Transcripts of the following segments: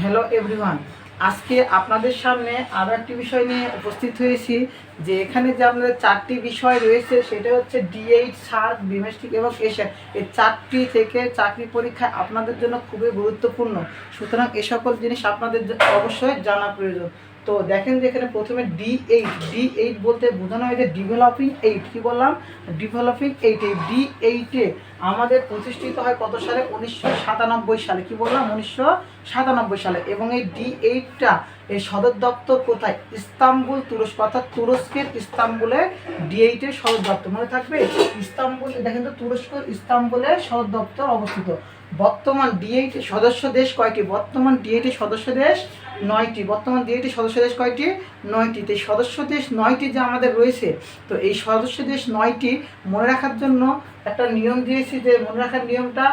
Hello everyone, আজকে আপনাদের সামনে আরও একটি বিষয় নিয়ে উপস্থিত হয়েছি, যে এখানে যে আপনাদের চারটি বিষয় রয়েছে, সেটা হচ্ছে ডিএইট সার্ক ডোমেস্টিক এবং এশিয়া এই চারটি থেকে চাকরি পরীক্ষা আপনাদের জন্য খুবই গুরুত্বপূর্ণ। সুতরাং এ সকল জিনিস আপনাদের অবশ্যই জানা প্রয়োজন। তো দেখেন যে এখানে প্রথমে ডি এইট ডি এইট বলতে বোঝানো হয় যে ডেভেলপিং এইট কি বললাম? ডেভেলপিং এইট এই ডি এইটে আমাদের প্রতিষ্ঠিত হয় কত সালে? উনিশশো সাতানব্বই সালে, কি বললাম? উনিশশো সাতানব্বই সালে। এবং এই ডি এইটটা এই সদর দপ্তর কোথায়? ইস্তাম্বুল তুরস্ক, অর্থাৎ তুরস্কের ইস্তাম্বুলে ডি এইটের সদর দপ্তর, মনে থাকবে? ইস্তাম্বুল, দেখেন তো তুরস্কের ইস্তাম্বুলে সদর দপ্তর অবস্থিত। বর্তমান ডি এইটের সদস্য দেশ কয়টি? বর্তমান ডি এইটের সদস্য দেশ নয়টি, বর্তমান এইটের সদস্য দেশ কয়টি? নয়টি। তো এই সদস্য দেশ নয়টি যে আমাদের রয়েছে, তো এই সদস্য দেশ নয়টি মনে রাখার জন্য একটা নিয়ম দিয়েছি যে মনে রাখার নিয়মটা,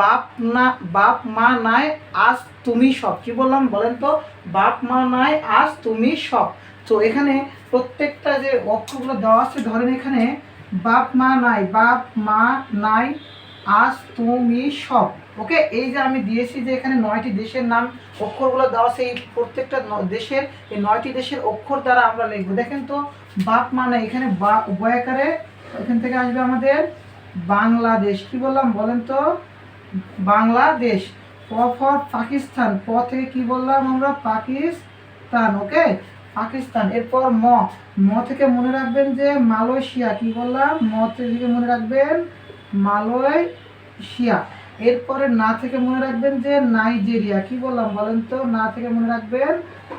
বাপ না বাপ মা নাই, আজ তুমি সব। কি বললাম? বলেন তো, বাপ মা নাই, আজ তুমি সব। তো এখানে প্রত্যেকটা যে অক্ষরগুলো দেওয়া আছে, ধরেন এখানে, বাপ মা নাই, বাপ মা নাই আজ তুমি সব ওকে এই যে আমি দিয়েছি যে এখানে নয়টি দেশের নাম, অক্ষরগুলো দেওয়া সেই প্রত্যেকটা দেশের, এই নয়টি দেশের অক্ষর দ্বারা আমরা লিখব। দেখেন তো, বাপ মানে এখানে বা উভয়াকারে এখান থেকে আসবে আমাদের বাংলাদেশ। কি বললাম বলেন তো? বাংলাদেশ। প ফর পাকিস্তান। প থেকে কি বললাম আমরা? পাকিস্তান ওকে পাকিস্তান। এরপর ম। ম থেকে মনে রাখবেন যে মালয়েশিয়া, কি বললাম? ম থেকে মনে রাখবেন মালয়েশিয়া এরপরে না থেকে মনে রাখবেন যে নাইজেরিয়া। কি বললাম বলেন তো? না থেকে মনে রাখবেন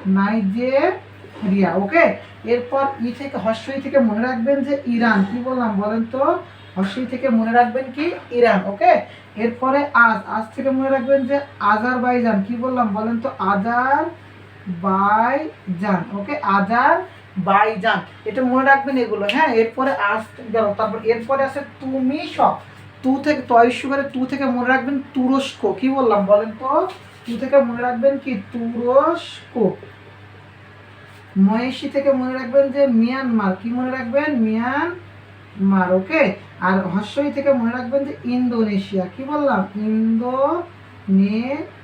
নাইজেরিয়া, ওকে? এরপর ই থেকে হর্ষই থেকে মনে রাখবেন যে ইরান। কি বললাম বলেন তো? হর্ষই থেকে মনে রাখবেন কি? Iran, okay? এরপরে আজ আজ থেকে মনে রাখবেন যে আজারবাইজান। কি বললাম বলেন তো? আজার বাইজান ওকে? আজার বাইজান এটা মনে রাখবেন এগুলো হ্যাঁ এরপরে আজ গেল তারপর এরপরে আছে তুমি সব। তু থেকে তয় সুগারে তু থেকে মনে রাখবেন তুরস্ক। কি বললাম বলেন তো? তু থেকে মনে রাখবেন কি? তুরস্ক। মহেশি থেকে মনে রাখবেন যে মিয়ানমার। কি মনে রাখবেন? মিয়ানমার, ওকে? আর হর্ষই থেকে মনে রাখবেন যে ইন্দোনেশিয়া। কি বললাম? ইন্দোনেশিয়া।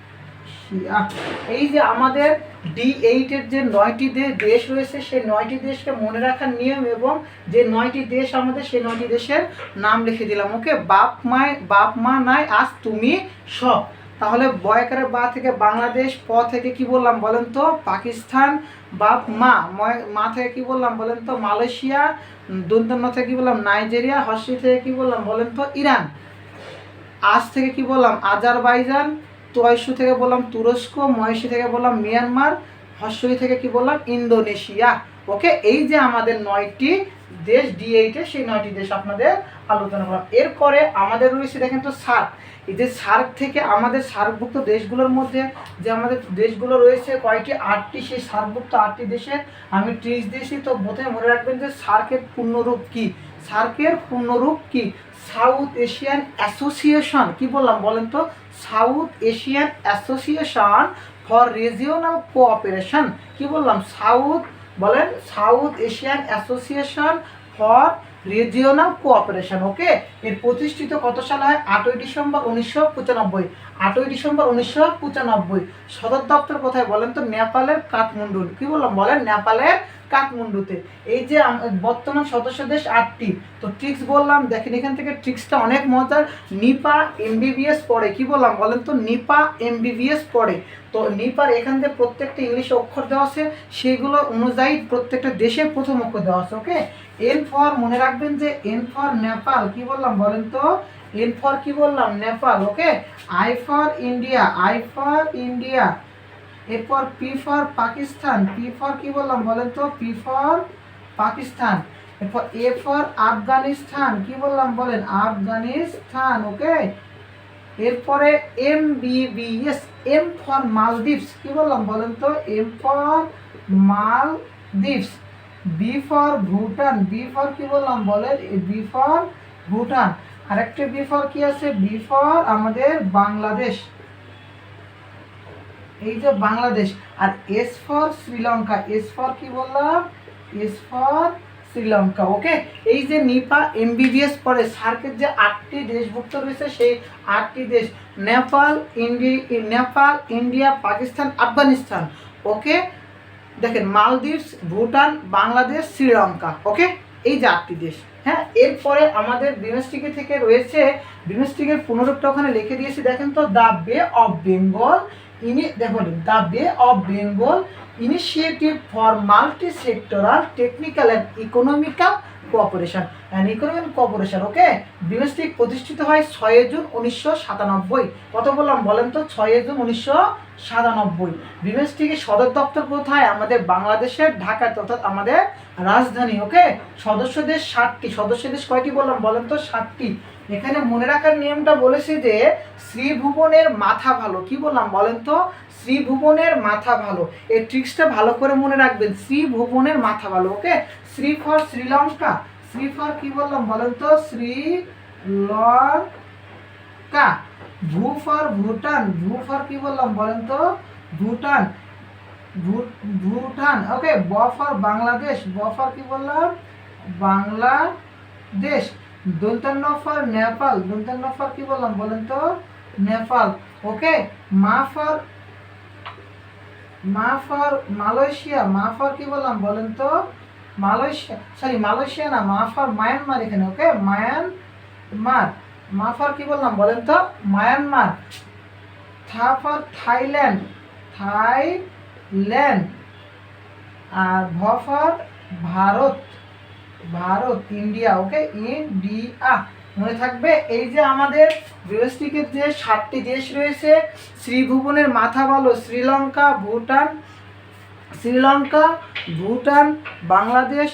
এই যে আমাদের ডি এইটের যে নয়টি দেশ রয়েছে, সেই নয়টি দেশকে মনে রাখার নিয়ম এবং যে নয়টি দেশ আমাদের, সেই নয়টি দেশের নাম লিখে দিলাম। ওকে, বাপ মায়, বাপ মা নাই, আজ তুমি সব। তাহলে বয়কারের বা থেকে বাংলাদেশ, প থেকে কি বললাম বলেন তো? পাকিস্তান, বাপ মা মা থেকে কি বললাম বলেন তো? মালয়েশিয়া, দন্তন্য থেকে কি বললাম? নাইজেরিয়া হর্ষি থেকে কি বললাম বলেন তো? ইরান। আজ থেকে কি বললাম? আজারবাইজান তোয়াইশু থেকে বললাম তুরস্ক, মহেশি থেকে বললাম মিয়ানমার হর্ষই থেকে কি বললাম? ইন্দোনেশিয়া। ওকে, এই যে আমাদের নয়টি দেশ ডি এইটে সেই নয়টি দেশ আপনাদের আলোচনা করলাম। এরপরে আমাদের রয়েছে দেখেন তো সার্ক। এই যে সার্ক থেকে আমাদের সার্কভুক্ত দেশগুলোর মধ্যে যে আমাদের দেশগুলো রয়েছে, কয়টি? আটটি। সেই সার্কভুক্ত আটটি দেশে আমি ত্রিশ দিয়েছি, তো প্রথমে মনে রাখবেন যে সার্কের পূর্ণরূপ কি? সার্কের পূর্ণরূপ কি? South Asian association. কি বললাম বলেন তো? South Asian association for regional cooperation. কি বললাম? সাউথ, বলেন South Asian association for regional cooperation. Okay? এর প্রতিষ্ঠিত কত সালে হয়? আটই ডিসেম্বর উনিশশো পঁচানব্বই। আটই ডিসেম্বর উনিশশো পঁচানব্বই। সদর দপ্তর কোথায় বলেন তো? নেপালের কাঠমান্ডু কি বললাম বলেন? নেপালের কাঠমান্ডুতে। এই যে বর্তমান সদস্য দেশ আটটি। তো ট্রিক্স বললাম, দেখেন এখান থেকে ট্রিক্সটা অনেক মজার। নিপা এমবিবিএস পড়ে। কি বললাম বলেন তো? নিপা এমবিবিএস পড়ে। তো নিপার এখান থেকে প্রত্যেকটা ইংলিশে অক্ষর দেওয়া আছে। সেগুলো অনুযায়ী প্রত্যেকটা দেশের প্রথম অক্ষর দেওয়া আছে, ওকে? এন ফর মনে রাখবেন যে এন ফর নেপাল কি বললাম বলেন তো? এন ফর কি বললাম? Nepal okay? I for India I for India এরপর P for Pakistan P for কি বললাম বলেন তো? পি ফর পাকিস্তান এরপর এ ফর আফগানিস্তান কি বললাম বলেন? আফগানিস্তান, ওকে? এরপরে M BBS M for Maldives কি বললাম বলেন তো? M for Maldives B for Bhutan B for কি বললাম বলেন? বি ফর ভুটান আরেকটা বি ফর কি আছে? বি ফর আমাদের বাংলাদেশ। এই যে বাংলাদেশ, আর S for Sri Lanka S for কি বললাম? এস ফর শ্রীলঙ্কা ওকে এই যে নিপা এমবিবিএস পরে সার্কের যে আটটি দেশভুক্ত রয়েছে, সেই আটটি দেশ, নেপাল, ইন্ডি, নেপাল, ইন্ডিয়া, পাকিস্তান, আফগানিস্তান ওকে দেখেন, মালদ্বীপস, ভুটান, বাংলাদেশ, শ্রীলঙ্কা ওকে এই যে আটটি দেশ হ্যাঁ? এরপরে আমাদের বিমেস্টিকে থেকে রয়েছে, বিমেস্টিকের পুনরূপটা ওখানে লিখে দিয়েছি, দেখেন তো, দ্য বে অফ বেঙ্গল ইনি দেখুন the Bay of Bengal initiative for multi sectoral technical and economical cooperation. And economic cooperation, okay? BIMSTEC প্রতিষ্ঠিত হয় ছয় জুন উনিশশো সাতানব্বই। কত বললাম বলেন তো? ছয় জুন উনিশশো সাতানব্বই। বিমেস্টিকের সদর দপ্তর কোথায়? আমাদের বাংলাদেশের ঢাকাতে অর্থাৎ আমাদের রাজধানী, ওকে? সদস্য দেশ ষাটটি সদস্য দেশ কয়টি বললাম বলেন তো? ষাটটি এখানে মনে রাখার নিয়মটা বলেছি যে শ্রীভুবনের মাথা ভালো। কি বললাম বলেন তো? শ্রীভুবনের মাথা ভালো। এই ট্রিক্সটা ভালো করে মনে রাখবেন। শ্রীভুবনের মাথা ভালো okay Sri for Sri Lanka. Sri for কি বললাম বলেন তো? শ্রীলঙ্কা। ভূ ফর ভুটান। ভূ ফর কি বললাম বলেন তো? ভুটান। ভুটান ওকে ব ফর বাংলাদেশ। ব ফর কি বললাম? বাংলাদেশ। দন্তান্ন ফর নেপাল কি বললাম বলেন তো? নেপাল, ওকে? মা ফর মালয়েশিয়া কি বললাম বলেন তো? মালয়েশিয়া সরি মালয়েশিয়া না মায়ানমার এখানে, ওকে? মায়ানমার কি বললাম বলেন তো? মায়ানমার থা ফর থাইল্যান্ড থাইল্যান্ড, আর ভ Bharat. Bharat, India, okay? India. মনে থাকবে এই যে আমাদের বৃহস্পতিকের যে সাতটি দেশ রয়েছে, শ্রীভুবনের মাথা বলো শ্রীলঙ্কা, ভুটান শ্রীলঙ্কা, ভুটান, বাংলাদেশ,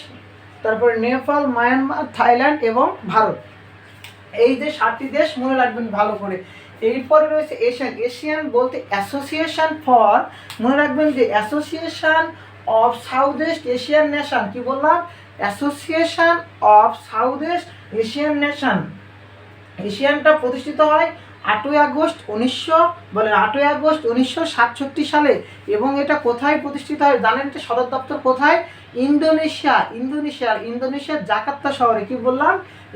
তারপরে নেপাল, মায়ানমার, থাইল্যান্ড এবং ভারত। এই যে সাতটি দেশ মনে রাখবেন ভালো করে। এরপরে রয়েছে এশিয়ান এশিয়ান বলতে অ্যাসোসিয়েশন ফর মনে রাখবেন যে association of South East Asian nation কি বললাম? Association of South East Asian nation এশিয়ানটা প্রতিষ্ঠিত হয় আটই আগস্ট উনিশশো বলেন আটই আগস্ট উনিশশো সাতষট্টি সালে। এবং এটা কোথায় প্রতিষ্ঠিত হয় জানেন এটা সদর দপ্তর কোথায়? ইন্দোনেশিয়া ইন্দোনেশিয়া ইন্দোনেশিয়ার জাকার্তা শহরে। কি বললাম?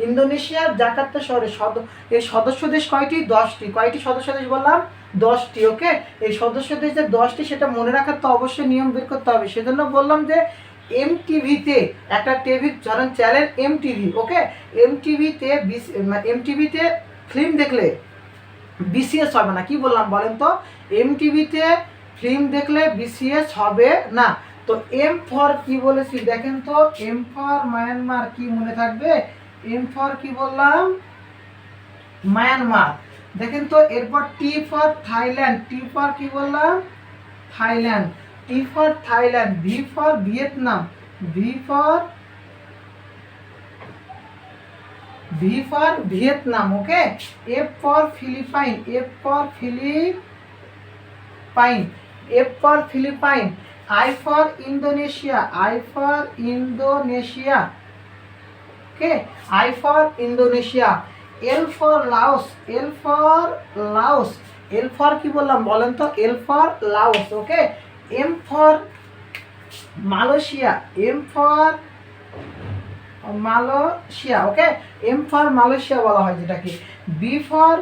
ইন্দোনেশিয়ার জাকার্তা শহরে। সদ এর সদস্য দেশ কয়টি? দশটি। কয়টি সদস্য দেশ বললাম? দশটি ওকে এই সদস্য দেশ যে দশটি, সেটা মনে রাখার তো অবশ্যই নিয়ম বের করতে হবে। সেজন্য বললাম যে এম টিভিতে একটা টিভি ধরেন channel M TV okay M টিভিতে এম টিভিতে ফিল্ম দেখলে বিসিএস হবে না। কি বললাম বলেন তো? এম টিভিতে ফিল্ম দেখলে বিসিএস হবে না। তো এম ফর কি বলেছি দেখেন তো? এম ফর মায়ানমার কি মনে থাকবে? এম ফর কি বললাম? মায়ানমার দেখেন তো, এরপর T for Thailand T for কি বললাম? Thailand T for Thailand V for Vietnam V for V for Vietnam okay F for Philippine F for Philippine F for Philippine I for Indonesia I for Indonesia okay I for Indonesia L for Laos L for Laos L for কি বললাম বলেন তো? L for Laos okay M for Malaysia M for Malaysia okay M for Malaysia বলা হয় যেটাকে। B for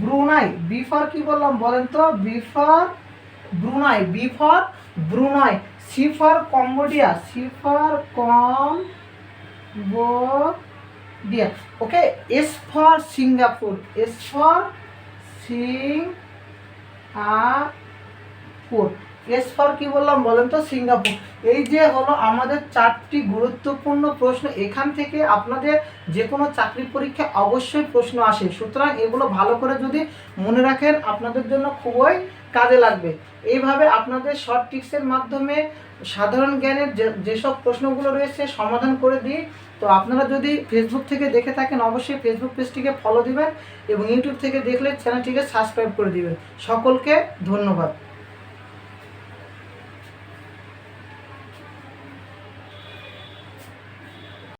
Brunei B for কি বললাম বলেন তো? B for Brunei B for Brunei C for Cambodia C for com Cambodia okay S for Singapore S for Singapore S for কি বললাম বলেন তো সিঙ্গাপুর এই যে হলো আমাদের চারটি গুরুত্বপূর্ণ প্রশ্ন, এখান থেকে আপনাদের যে কোনো চাকরি পরীক্ষা অবশ্যই প্রশ্ন আসে। সুতরাং এগুলো ভালো করে যদি মনে রাখেন, আপনাদের জন্য খুবই কাজে লাগবে। এইভাবে আপনাদের শর্ট টিক্সের মাধ্যমে সাধারণ জ্ঞানের যে, যেসব প্রশ্নগুলো রয়েছে সমাধান করে দিই। তো আপনারা যদি ফেসবুক থেকে দেখে থাকেন, অবশ্যই ফেসবুক পেজটিকে ফলো দিবেন এবং ইউটিউব থেকে দেখলে চ্যানেলটিকে সাবস্ক্রাইব করে দিবেন। সকলকে ধন্যবাদ।